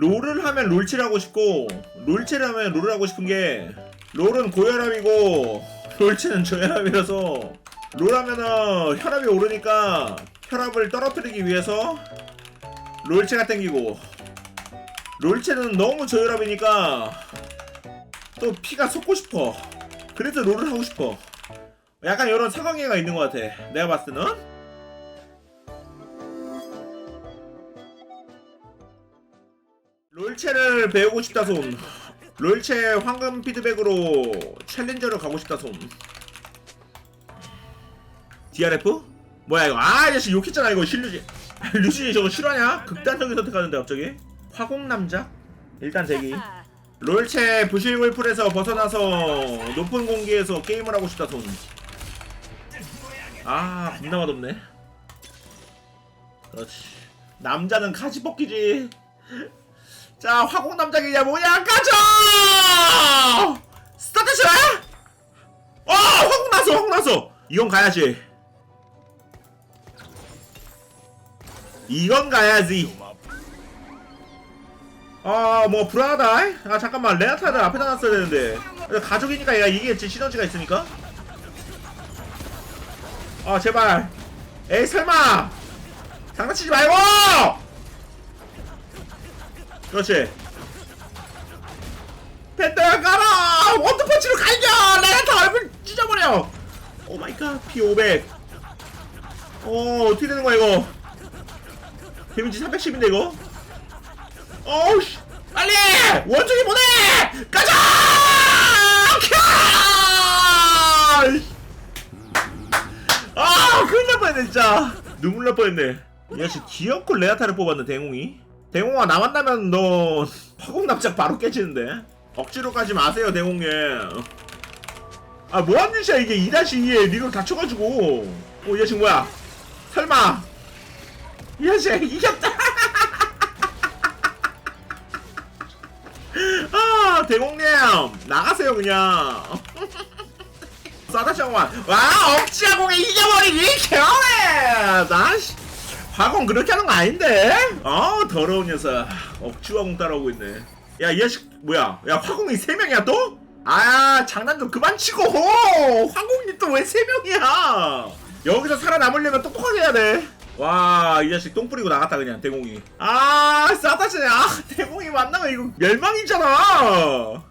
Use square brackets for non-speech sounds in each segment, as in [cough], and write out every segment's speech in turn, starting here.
롤을 하면 롤체를 하고 싶고 롤체를 하면 롤을 하고 싶은 게 롤은 고혈압이고 롤체는 저혈압이라서 롤 하면은 혈압이 오르니까 혈압을 떨어뜨리기 위해서 롤체가 땡기고 롤체는 너무 저혈압이니까 또 피가 솟고 싶어. 그래서 롤을 하고 싶어. 약간 이런 상황계가 있는 것 같아. 내가 봤을 때는 롤체를 배우고 싶다 손 롤체 황금 피드백으로 챌린저를 가고 싶다 손 DRF? 뭐야 이거 아 이씨 욕했잖아 이거 실루지 루시 저거 실화냐? 극단적인 선택하는데 갑자기 화공남자? 일단 대기 롤체 부실물 풀에서 벗어나서 높은 공기에서 게임을 하고 싶다 손. 아 겁나 맛없네. 그렇지. 남자는 가지 벗기지. 자 화공 남자기냐 뭐냐 가자. 스타트샷. 어 화공 났어 화공 났어. 이건 가야지. 이건 가야지. 아, 뭐 불안하다. 아, 잠깐만. 레나타를 앞에다 놨어야 되는데. 가족이니까 얘가 이기겠지. 시너지가 있으니까. 아, 제발. 에이, 설마. 장난치지 말고! 그렇지. 펜타야 가라! 원투펀치로 갈겨! 레나타 얼굴 찢어버려! 오 마이 갓. P500. 어, 어떻게 되는 거야, 이거? 데미지 310인데, 이거? 어우 씨 빨리 원숭이 보내 가자 캬! 아 큰일 날 뻔했네 진짜 눈물 날 뻔했네 이 자식 귀엽고 레아타를 뽑았네 대웅이 대웅아 나 만나면 너 화공납작 바로 깨지는데? 억지로 가지 마세요 대웅님 아 뭐하는 짓이야 이게? 2-2에 리를 다쳐가지고. 어이 자식 뭐야? 설마. 이 자식 이겼다. [laughs] 아 대공님. 나가세요 그냥. [laughs] 싸다시장만 와 억지하공에 이겨버리기 개어네 나씨 화공 그렇게 하는 거 아닌데 어 더러운 녀석 억지화공 따라오고 있네 야 이 자식 뭐야 야 화공이 3명이야 또? 아 장난 좀 그만 치고 화공이 또 왜 3명이야 여기서 살아남으려면 똑똑하게 해야 돼 와, 이 자식 똥 뿌리고 나갔다, 그냥, 대공이. 아, 싸다시네. 아, 대공이 만나면 이거 멸망이잖아.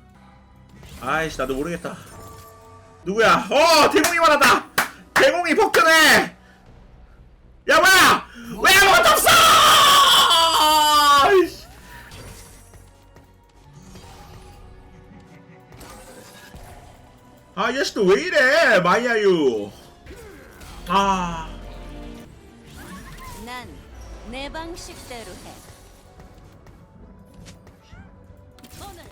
아이씨, 나도 모르겠다. 누구야? 어, 대공이 말한다! 대공이 폭탄해! 야, 뭐야! 왜 아무것도 없어! 아이씨. 아, 또왜 이래, 마이아유. 아. 난 내 방식대로 해. 오늘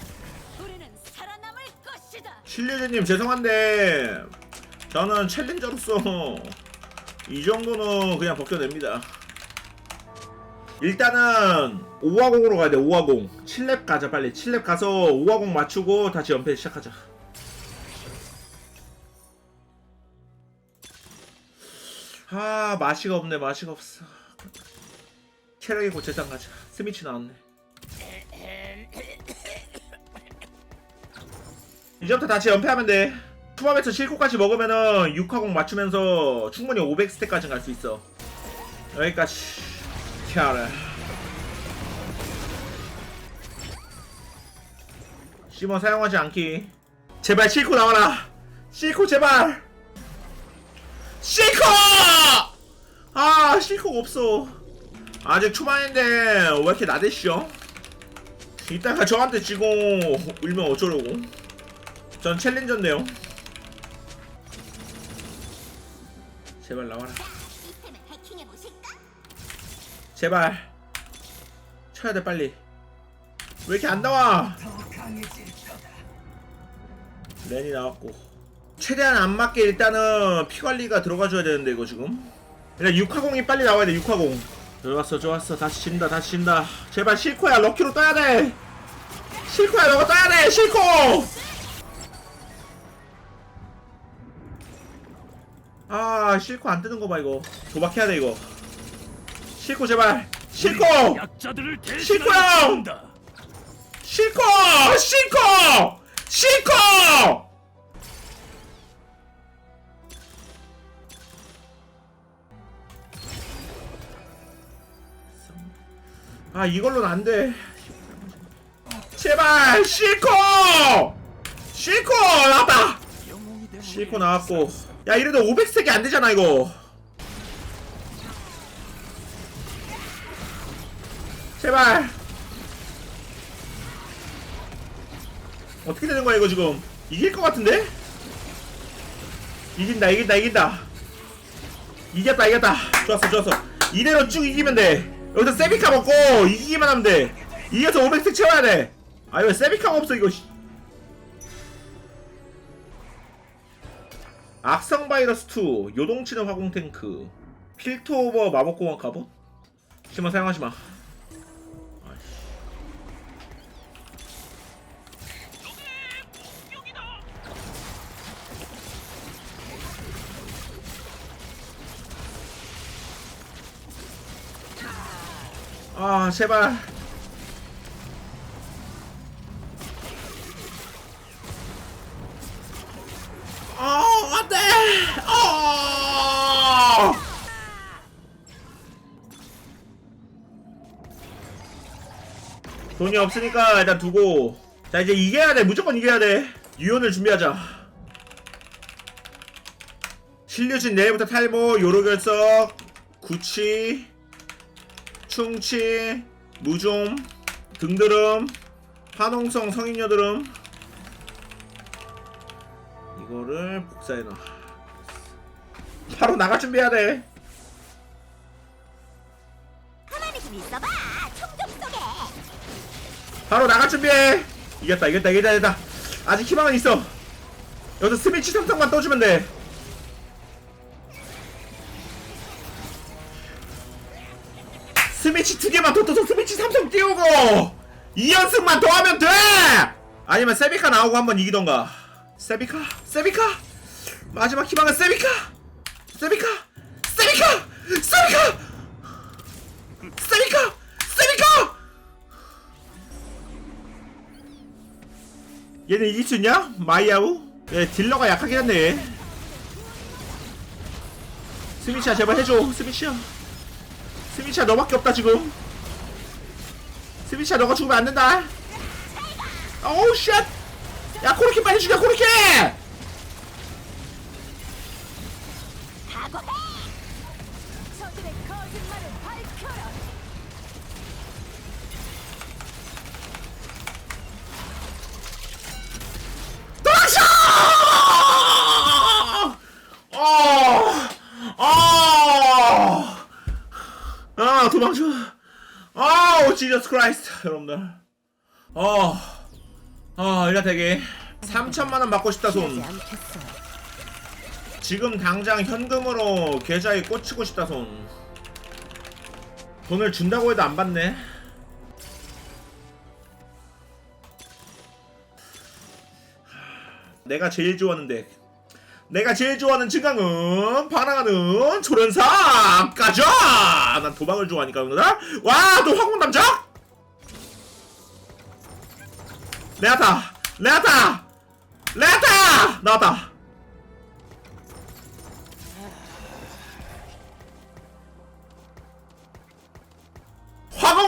우리는 살아남을 것이다. 실례자님 죄송한데 저는 챌린저로서 이 정도는 그냥 벗겨냅니다. 일단은 5화공으로 가야 돼 5화공. 7렙 가자 빨리. 7렙 가서 5화공 맞추고 다시 연패 시작하자. 아 맛이가 없네 맛이가 없어. 체력의 고체장 가자. 스미치 나왔네. 이제부터 다시 연패하면 돼. 투밥에서 7코까지 먹으면은 6화공 맞추면서 충분히 500스택까지 갈 수 있어. 여기까지. 키아라. 심어 사용하지 않기. 제발 7코 나와라. 7코 제발. 7코! 아, 7코가 없어. 아직 초반인데 왜 이렇게 나대시오? 이따가 저한테 지고 울면 어쩌려고? 전 챌린저인데요. 제발 나와라. 제발. 쳐야 돼 빨리. 왜 이렇게 안 나와? 렌이 나왔고. 최대한 안 맞게 일단은 피 관리가 들어가줘야 되는데 이거 지금. 일단 6화공이 빨리 나와야 돼 6화공. 좋았어 좋았어 다시 친다 다시 친다. 제발 실코야 럭키로 떠야 돼. 실코야 너가 떠야 돼 실코. 아 실코 안 뜨는 거 봐 이거. 도박해야 돼 이거. 실코 제발. 실코! 약자들을 실코! 형. 실코! 실코! 실코! 아 이걸로는 안돼. 제발 실코! 실코! 나왔다! 실코 나왔고 야 이래도 500스택이 안 되잖아 이거. 제발. 어떻게 되는 거야 이거 지금? 이길 것 같은데? 이긴다 이긴다 이긴다. 이겼다 이겼다. 좋았어 좋았어. 이대로 쭉 이기면 돼. 여기서 세비카 먹고 이기기만 하면 돼. 이겨서 500스택 채워야 돼아 왜 세비카가 없어 이거 악성 바이러스 2 요동치는 화공 탱크 필터 오버 마법공학 갑옷 심어 사용하지 마. 아 제발. 어! 돈이 없으니까 일단 두고. 자, 이제 이겨야 돼. 무조건 이겨야 돼. 유연을 준비하자. 신류진 내일부터 탈모, 요로결석, 구취, 충치, 무좀, 등드름, 파농성 성인여드름, 이거를 복사해 놔. 바로 나갈 준비해야 돼. 가만히 좀 있어봐. 총좀 쏘게. 바로 나갈 준비해. 이겼다, 이겼다, 이겼다, 이겼다. 아직 희망은 있어. 여기서 스미치 삼성만 떠주면 돼. 스미치 두 개만 더 떠서 스미치 삼성 띄우고 2연승만 더 하면 돼! 아니면 세비카 나오고 한번 이기던가. 세비카, 세비카! 마지막 희망은 세비카! 세비카! 세비카! 세비카! 세비카! 세비카! 얘는 이길 수 있냐? 마이야우? 얘 딜러가 약하긴 한데 스미치야 제발 해줘 스미치야 스미치야 너밖에 없다 지금 스미치야 너가 죽으면 안 된다 오우 쉣! 야 코르키 빨리 죽여 코르키! 저들의 거짓말을 밝혀라. 도망쳐! 어! 어! 아, 도망쳐. 아우, 지저스 크라이스트, 여러분들. 어, 어, 이라 되게. 3천만원 받고 싶다, 손. 않겠어. 지금 당장 현금으로 계좌에 꽂히고 싶다, 손. 돈을 준다고 해도 안 받네. 내가 제일 좋아하는 덱. 내가 제일 좋아하는 증강은 반항하는 초련사 가자. 난 도박을 좋아하니까 그러다. 와, 또 화공 담작? 레아타, 레아타, 레아타 나왔다.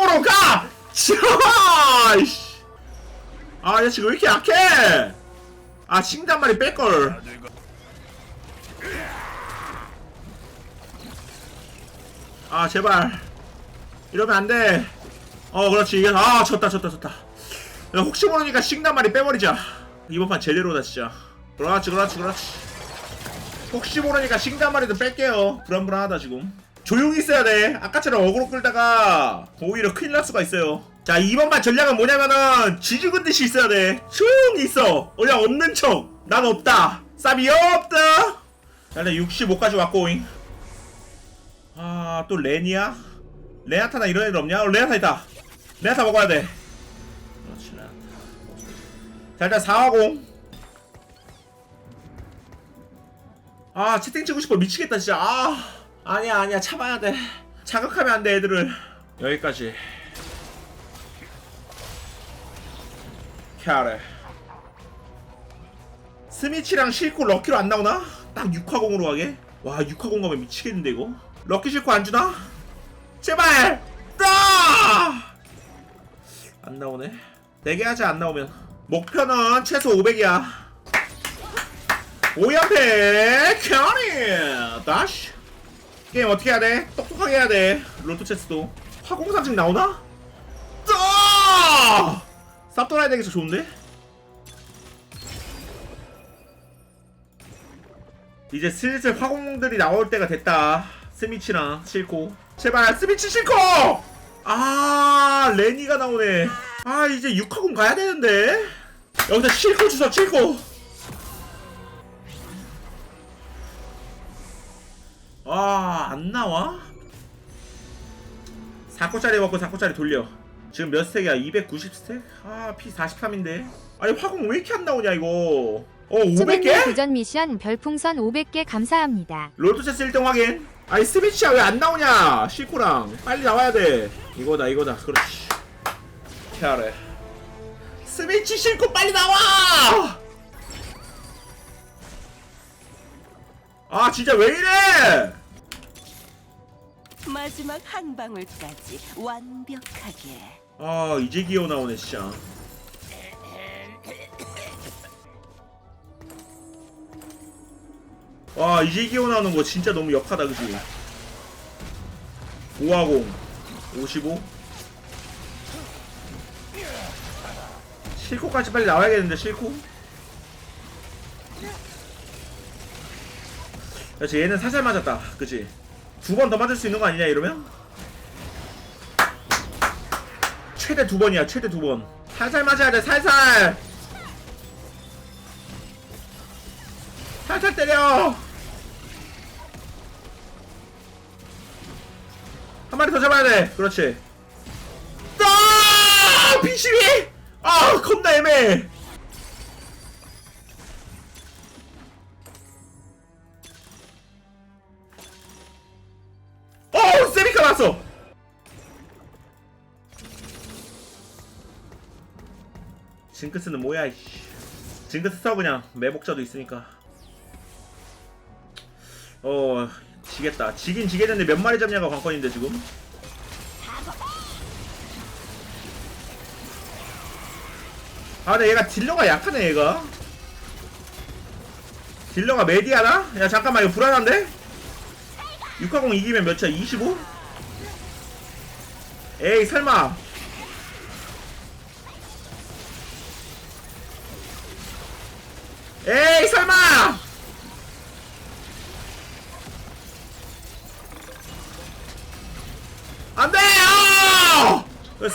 화공으로 가! 아, 야, 지금 왜 이렇게 약해? 아, 싱단 말이 뺄걸. 아, 제발. 이러면 안 돼. 어, 그렇지. 이게, 아, 졌다, 졌다, 졌다. 야, 혹시 모르니까 싱단 말이 빼버리자. 이번 판 제대로다, 진짜. 그렇지, 그렇지, 그렇지. 혹시 모르니까 싱단 말이도 뺄게요. 불안불안하다, 지금. 조용히 있어야 돼. 아까처럼 어그로 끌다가 오히려 큰일 날 수가 있어요. 자, 이번 판 전략은 뭐냐면은 지죽은 듯이 있어야 돼. 조용히 있어. 그냥 없는 척. 난 없다. 쌉이 없다. 자, 일단 65까지 왔고잉. 아, 또 레니야? 레나타나 이런 애들 없냐? 어, 레나타 있다. 레나타 먹어야 돼. 그렇지, 레나타. 자, 일단 4화공. 아, 채팅 치고 싶어. 미치겠다, 진짜. 아. 아니야, 아니야. 참아야 돼. 자극하면 안 돼, 애들을. 여기까지. 캐래 스미치랑 실코 럭키로 안 나오나? 딱 6화공으로 가게? 와 6화공 가면 미치겠는데 이거? 럭키 실코 안 주나? 제발! 아! 안 나오네 4개 하자 안 나오면 목표는 최소 500이야 5연패 캐리 다시 게임 어떻게 해야 돼? 똑똑하게 해야 돼 롤토 체스도 화공상증 나오나? 아! 쌉 돌아야 되겠어 좋은데? 이제 슬슬 화공들이 나올 때가 됐다 스미치랑 실코 제발 스미치 실코! 아 레니가 나오네 아 이제 6화공 가야 되는데 여기서 실코 주서 실코 아, 안 나와? 4코짜리 먹고 4코짜리 돌려. 지금 몇 스택이야? 290스택? 아, 피 43인데. 아니, 화공 왜 이렇게 안 나오냐, 이거. 어, 초반님 500개? 도전 미션 별풍선 500개 감사합니다. 롤토체스 1등 확인. 아니, 스미치야 왜 안 나오냐? 실코랑. 빨리 나와야 돼. 이거다, 이거다. 그렇지. 캐래. 스미치 실코 빨리 나와! 아, 진짜 왜 이래! 마지막 한 방울까지 완벽하게. 아 이제 기어 나오네 진짜. 와 이제 기어 나오는 거 진짜 너무 역하다 그지? 5하공 55 실코까지 빨리 나와야겠는데 실코 그렇지 얘는 살살 맞았다. 그치 두 번 더 맞을 수 있는 거 아니냐 이러면? 최대 두 번이야 최대 두번. 살살 맞아야 돼 살살! 살살 때려! 한 마리 더 잡아야 돼. 그렇지. 아 B12 아 겁나 애매해 징크스는 뭐야 이씨. 징크스 써 그냥. 매복자도 있으니까. 어 지겠다. 지긴 지겠는데 몇 마리 잡냐가 관건인데 지금? 아 근데 얘가 딜러가 약하네 얘가. 딜러가 메디하나? 야 잠깐만 이거 불안한데? 6화공 이기면 몇이야 25? 에이 설마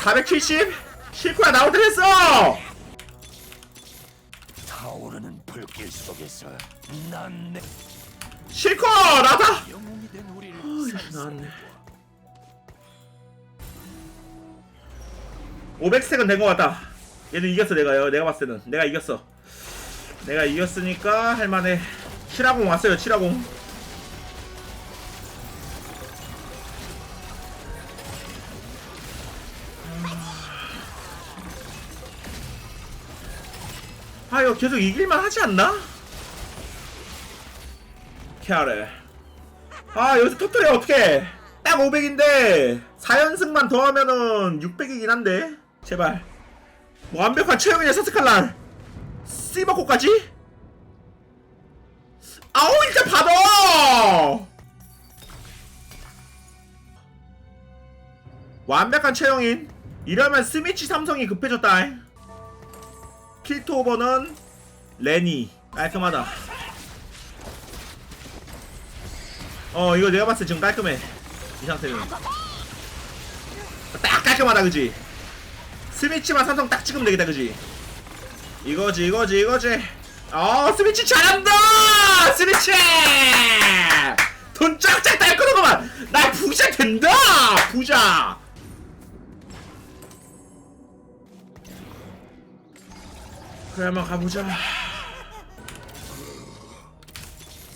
470 실코야 나올 때 됐어! 타오르는 불길 속에서 난내 실코 나다! 영웅이 된 우리를 나왔네. 500스택은 된 것 같다. 얘는 이겼어 내가요. 내가 봤을 때는. 내가 이겼어. 내가 이겼으니까 할만해. 7하공 왔어요 7하공 이거 계속 이길만 하지 않나? 캐아레. 아 여기서 터뜨려 어떡해. 딱 500인데 4연승만 더하면은 600이긴 한데. 제발. 뭐 완벽한 최영이네 사스칼날 씨바코까지? 아우 일단 받아! 완벽한 최영인 이러면 스미치 삼성이 급해졌다 킬토 오버는 레니 깔끔하다. 어 이거 내가 봤을 때 지금 깔끔해. 이 상태는. 딱 깔끔하다 그지? 스미치만 삼성 딱 찍으면 되겠다 그지? 이거지 이거지 이거지. 어 스미치 잘한다! 스미치! 돈 쫙쫙 딸 거는구만. 나 부자 된다! 부자! 그래 한번 가보자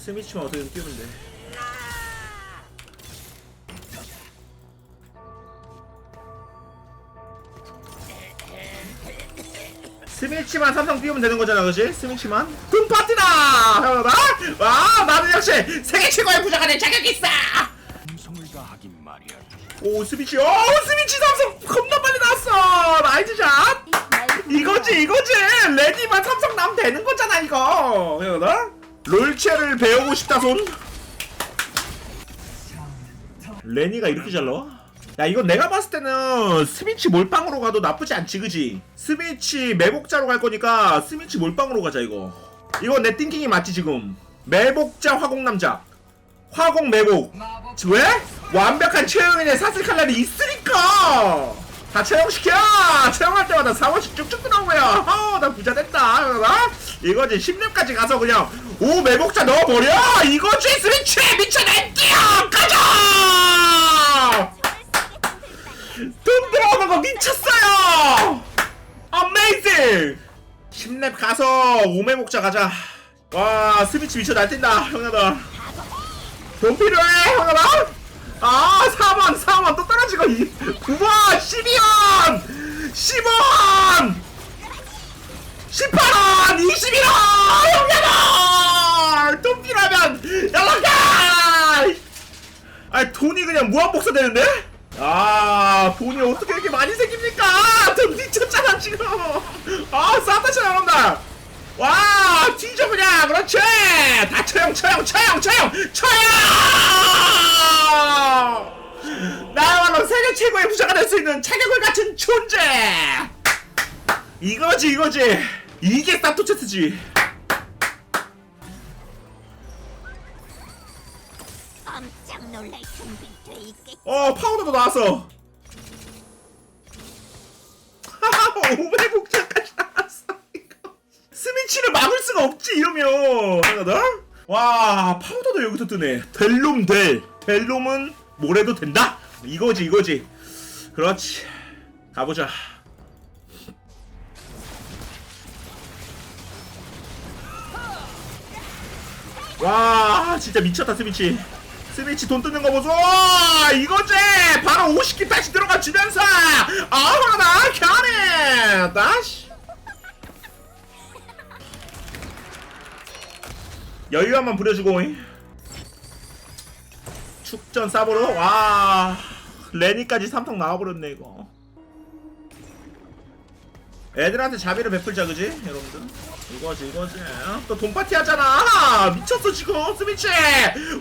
스미치만 어떻게든 끼우면 돼 스미치만 삼성 띄우면 되는 거잖아 그지? 스미치만? 돈 파티다! 형아 와 나는 역시 세계 최고의 부자가 될 자격이 있어! 말이야. 오 스미치 오 스미치 삼성 겁나 빨리 나왔어! 나이스샷! 이거지 이거지! 레디만 삼성 나면 되는 거잖아 이거. 형아 롤체를 배우고 싶다 손 레니가 이렇게 잘 나와? 야 이건 내가 봤을 때는 스미치 몰빵으로 가도 나쁘지 않지 그지? 스미치 매복자로 갈 거니까 스미치 몰빵으로 가자 이거 이거 내 띵킹이 맞지 지금 매복자 화공남자 화공 매복 왜? 완벽한 채용인의 사슬 칼날이 있으니까 다 채용시켜! 채용할 때마다 4원씩 쭉쭉 들어오고요. 어 나 부자 됐다. 나 이거지 10렙까지 가서 그냥 오 매복자 넣어버려! 이거지 스위치! 미쳐낼게요! 가자! 돈 들어오는 거 미쳤어요! 어메이징 10렙 가서 오매복자 가자. 와 스위치 미쳐 날뛴다 형님들. 돈 필요해 형아라 아 4번 4번 또 떨어지고 9번 12원! 10원! 18원! 21원! 형님들 돈 필요하면 연락해! 아 돈이 그냥 무한복사 되는데? 아 돈이 어떻게 이렇게 많이 생깁니까? 돈 미쳤잖아 지금. 아 싸다시 나온다 와 뒤져 그냥 그렇지! 다 처형 처형 처형 처형! 처형! 나야말로 세계 최고의 부자가 될 수 있는 차격을 갖춘 존재! 이거지 이거지! 이게 사토체스지! 깜짝 놀랄 준비돼 있겠지. 어 파우더도 나왔어 3이요. 하나당 와 파우더도 여기서 뜨네. 델룸 델. 델룸은 뭐래도 된다? 이거지 이거지. 그렇지. 가보자. 와 진짜 미쳤다 스미치. 스미치 돈 뜯는 거 보소. 이거지! 바로 50기 다시 들어가주면서. 아무나 가네 다시. 여유 한번 부려주고. 축전 싸보러 와 레니까지 삼성 나와버렸네 이거. 애들한테 자비를 베풀자 그지? 여러분들. 이거지 이거지. 또 돈파티 하잖아. 미쳤어 지금 스미치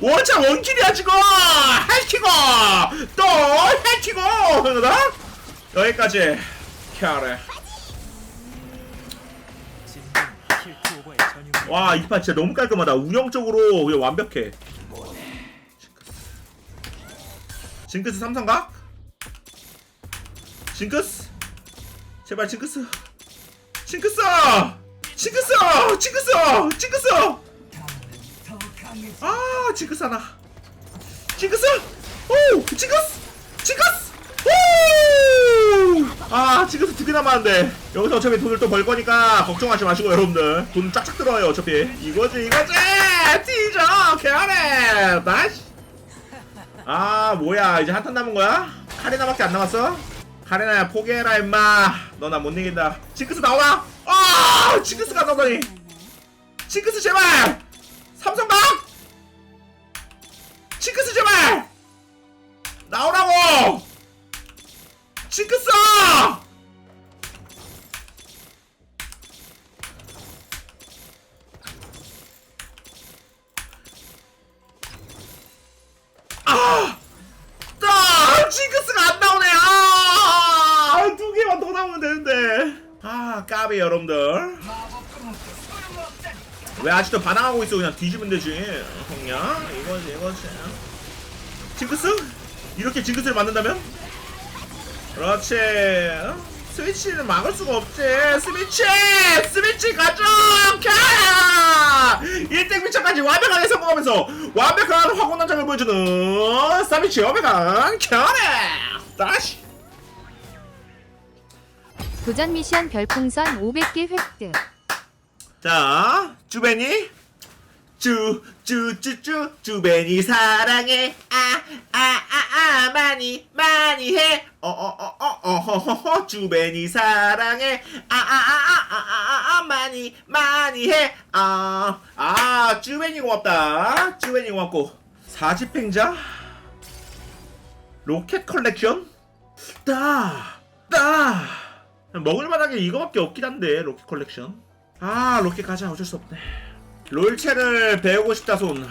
원차 원킬이야 지금. 헬키고 또 헬키고 그러다 여기까지. 캬래 와 이 판 진짜 너무 깔끔하다. 운영적으로 그냥 완벽해. 징크스. 삼성각 징크스? 제발 징크스. 징크스! 징크스! 징크스! 징크스! 아 징크스 하나. 징크스! 오 징크스! 징크스! 오 아 징크스 두개 남았는데. 여기서 어차피 돈을 또 벌 거니까 걱정하지 마시고 여러분들. 돈 짝짝 들어와요 어차피. 이거지 이거지! 티저 개하네 나이스! 아 뭐야. 이제 한탄 남은 거야? 카리나밖에 안 남았어? 카리나야 포기해라 임마. 너 나 못 이긴다. 징크스 나오나? 아 징크스가 나오다니. 징크스 제발! 삼성각! 징크스 아직도 반항하고 있어? 그냥 뒤지면 되지. 형냐? 이거지, 이거지. 징크스? 이렇게 징크스를 만든다면? 그렇지. 스위치는 막을 수가 없지. 스위치! 스위치 가져! 캬! 1등 미쳐까지 완벽하게 성공하면서 완벽한 화고 난장을 보여주는 스위치 완벽한 캬네! 다시! 도전 미션 별풍선 500개 획득. 자, 주베니. 쭈, 쭈, 쭈, 쭈, 주베니 사랑해. 아, 아, 아, 아, 많이, 많이 해. 어, 어, 어, 어, 어, 허, 주베니 사랑해. 아, 아, 아, 아, 아, 많이 많이 해 아아 쭈베니 고맙다 쭈베니 고맙고 사집행자 로켓 컬렉션 따 따 먹을 만한 게 이거밖에 없긴 한데 로켓 컬렉션 아 로켓 가자 어쩔 수 없네 롤체를 배우고 싶다 손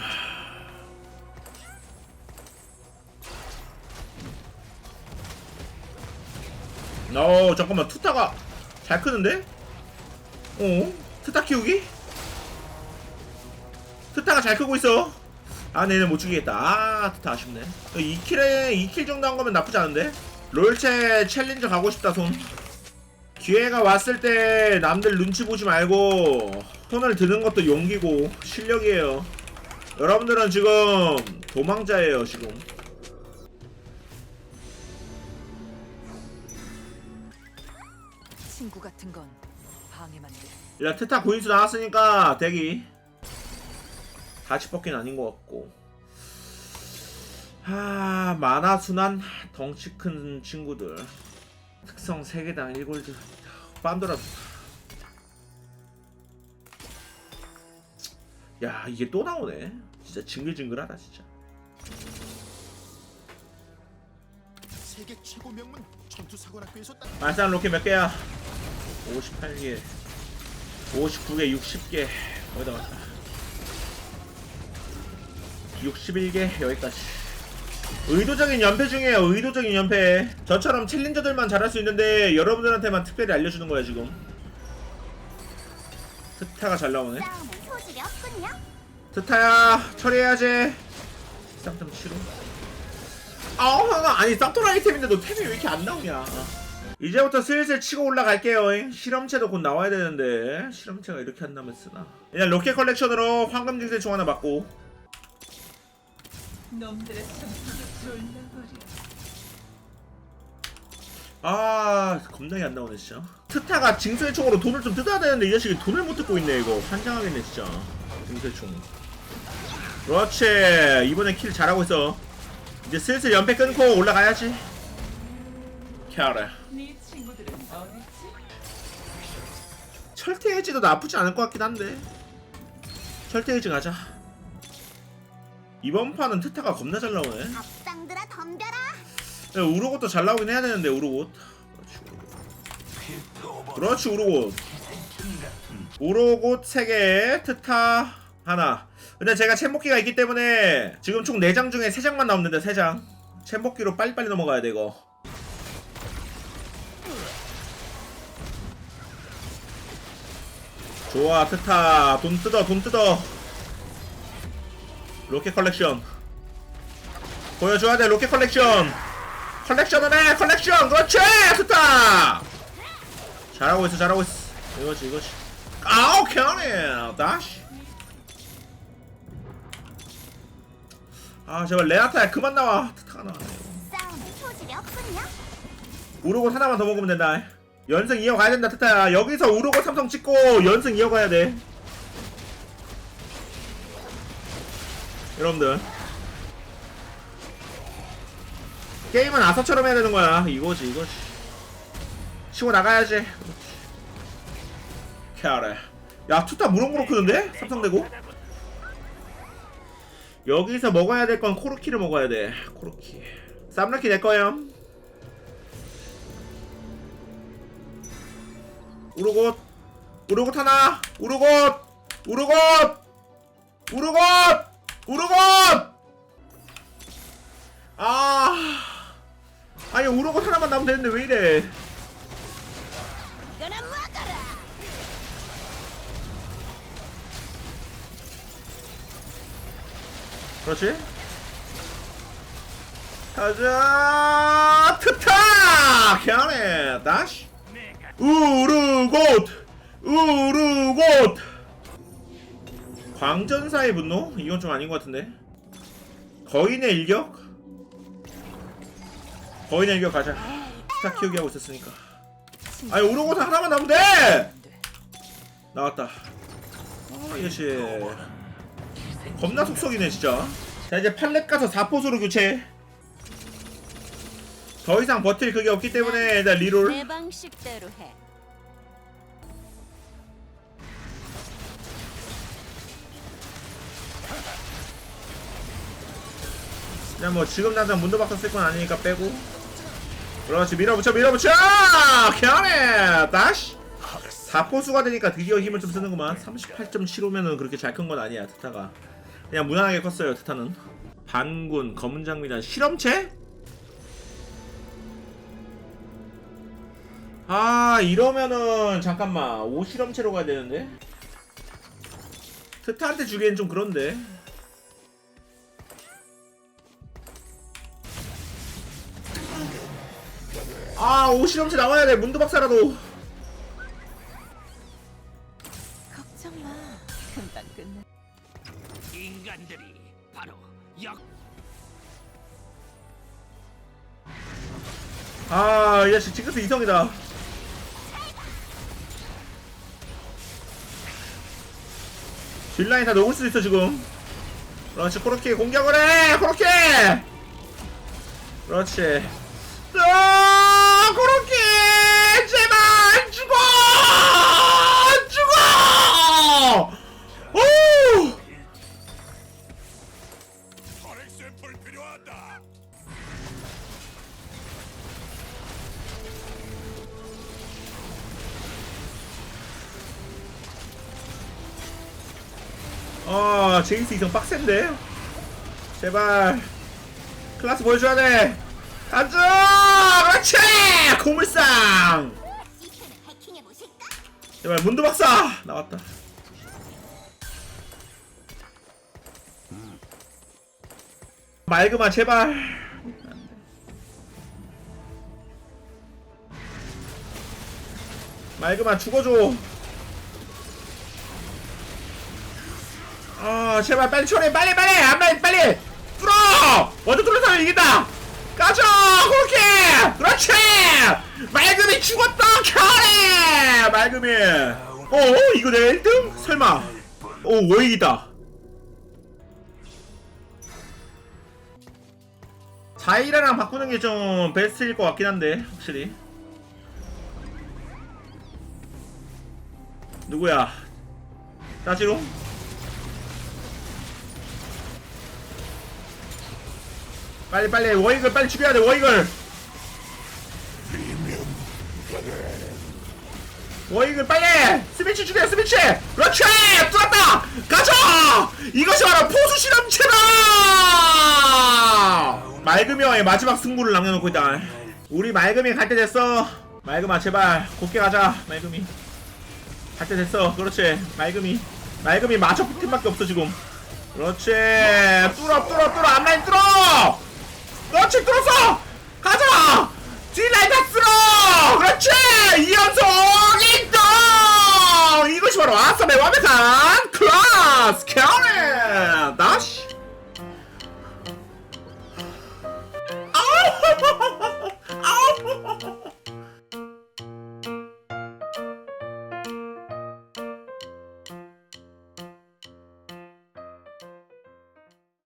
어 잠깐만 투타가 잘 크는데? 어? 투타 키우기? 투타가 잘 크고 있어 아 얘는 못 죽이겠다 아 투타 아쉽네 2킬에 2킬 정도 한 거면 나쁘지 않은데? 롤체 챌린저 가고 싶다 손 기회가 왔을 때 남들 눈치 보지 말고 손을 드는 것도 용기고 실력이에요. 여러분들은 지금 도망자예요 지금. 친구 같은 건 방해만 돼. 일단 트타 구인수 나왔으니까 대기. 같이 뽑긴 아닌 것 같고. 하 만화 순한 덩치 큰 친구들 특성 3개당 1골드. 빤도라 야 이게 또 나오네. 진짜 징글징글하다 진짜. 세계 최고 명문 전투사관학교에서 딱 말산 로켓 몇 개야? 58개. 59개 60개. 어디다 갔다. 61개 여기까지 의도적인 연패 중이에요 의도적인 연패. 저처럼 챌린저들만 잘할 수 있는데 여러분들한테만 특별히 알려주는 거야 지금. 트타가 잘 나오네. 트타야 처리해야지. 13.75 아우 아니 싹돌 아이템인데도 템이 왜 이렇게 안 나오냐. 이제부터 슬슬 치고 올라갈게요 실험체도 곧 나와야 되는데. 실험체가 이렇게 안 나면 쓰나. 그냥 로켓 컬렉션으로 황금 증세 총 하나 받고. 놈들의. 아 겁나게 안 나오네 진짜. 트타가 징수의 총으로 돈을 좀 뜯어야 되는데 이 자식이 돈을 못 뜯고 있네 이거. 환장하겠네 진짜. 징수의 총. 그렇지. 이번엔 킬 잘하고 있어. 이제 슬슬 연패 끊고 올라가야지. 캐라 어딨지? 철퇴 해지도 나쁘지 않을 것 같긴 한데. 철퇴 해지 가자. 이번 판은 트타가 겁나 잘 나오네 밥상들아 덤벼라. 야, 우르곳도 잘 나오긴 해야 되는데 우르곳 그렇지 우르곳 우르곳 3개 트타 하나. 근데 제가 챔복기가 있기 때문에 지금 총 4장 중에 3장만 남는데 3장. 챔복기로 빨리빨리 넘어가야 돼 이거. 좋아 트타. 돈 뜯어 돈 뜯어. 로켓 컬렉션 보여줘야 돼 로켓 컬렉션. 컬렉션을 해 컬렉션. 그렇지 스타 잘하고 있어 잘하고 있어. 이거지 이거지. 아우 캐리 다시. 아 제발 레나타야 그만 나와. 소질이 없군요. 우르고 하나만 더 먹으면 된다. 연승 이어가야 된다 트타야 여기서 우르고 삼성 찍고 연승 이어가야 돼. 여러분들 게임은 아서처럼 해야 되는 거야. 이거지 이거지 치고 나가야지. 캐아래 야 투타 무럭무럭 크는데? 삼성되고? 여기서 먹어야 될 건 코르키를 먹어야 돼 코르키. 쌈르키 내 거예요 우르곳. 우르곳 하나. 우르곳. 우르곳. 우르곳. 우르곳. 아 아니 우르곳 하나만 남으면 되는데 왜 이래. 그렇지? 가자! 트타! 캐네 다시! 우르곳! 우르곳! 광전사의 분노? 이건 좀 아닌 것 같은데? 거인의 일격? 거인의 일격 가자. 스타 키우기 하고 있었으니까. 아니 오로고사 하나만 나면 돼! 나왔다. 예시 겁나 속속이네 진짜. 자 이제 팔렙 가서 4포수로 교체. 더 이상 버틸 그게 없기 때문에 일단 리롤. 그냥 뭐 지금 당장 문도 박사 쓸 건 아니니까 빼고. 그렇지 밀어붙여 밀어붙여! 캐네! 다시! 4포수가 되니까 드디어 힘을 좀 쓰는구만. 38.75면은 그렇게 잘 큰 건 아니야 트타가. 그냥 무난하게 컸어요 트타는. 반군 검은 장미단 실험체? 아 이러면은 잠깐만. 5실험체로 가야 되는데? 트타한테 주기엔 좀 그런데 아 5실험체 나와야 돼 문도 박사라도 걱정 마. 금방 끝나. 인간들이 바로 역 아, 이 자식 징크스 이성이다. 딜라인 다 녹을 수도 있어, 지금. 그렇지, 코르키 공격을 해! 코르키! 그렇지. 아, 제이스 이성 빡센데? 제발. 클라스 보여줘야 돼! 가자! 그렇지! 고물상! 제발, 문도 박사! 나왔다. 말그마, 제발. 말그마, 죽어줘. 아, 제발, 빨리 처리해, 빨리, 빨리! 안 빨리! 뚫어! 먼저 뚫어서 이긴다! 가자! 그렇게! 그렇지! 말금이 죽었다! 캐리! 말금이! 어? 이거 내가 1등? 설마. 오, 워익이다. 자이라랑 바꾸는 게 좀 베스트일 것 같긴 한데, 확실히. 누구야? 따지롱? 빨리 빨리. 워익을 빨리 죽여야 돼 워익을 워익을 빨리! 스미치 죽여 스미치! 그렇지! 뚫었다! 가자! 이것이 바로 포수 실험체다 맑음이와의 마지막 승부를 남겨놓고 있다. 우리 맑음이 갈 때 됐어. 맑음아 제발. 곱게 가자 맑음이. 갈 때 됐어. 그렇지. 맑음이. 맑음이 마저 팀밖에 없어 지금. 그렇지. 뚫어 뚫어 뚫어. 앞라인 뚫어 그렇지 뚫었어 가자! 딜라이다 쓸어 그렇지! 이연속 인정 이것이 바로 아싸의 완벽한 클라스 캐리 다시 아우! 아우!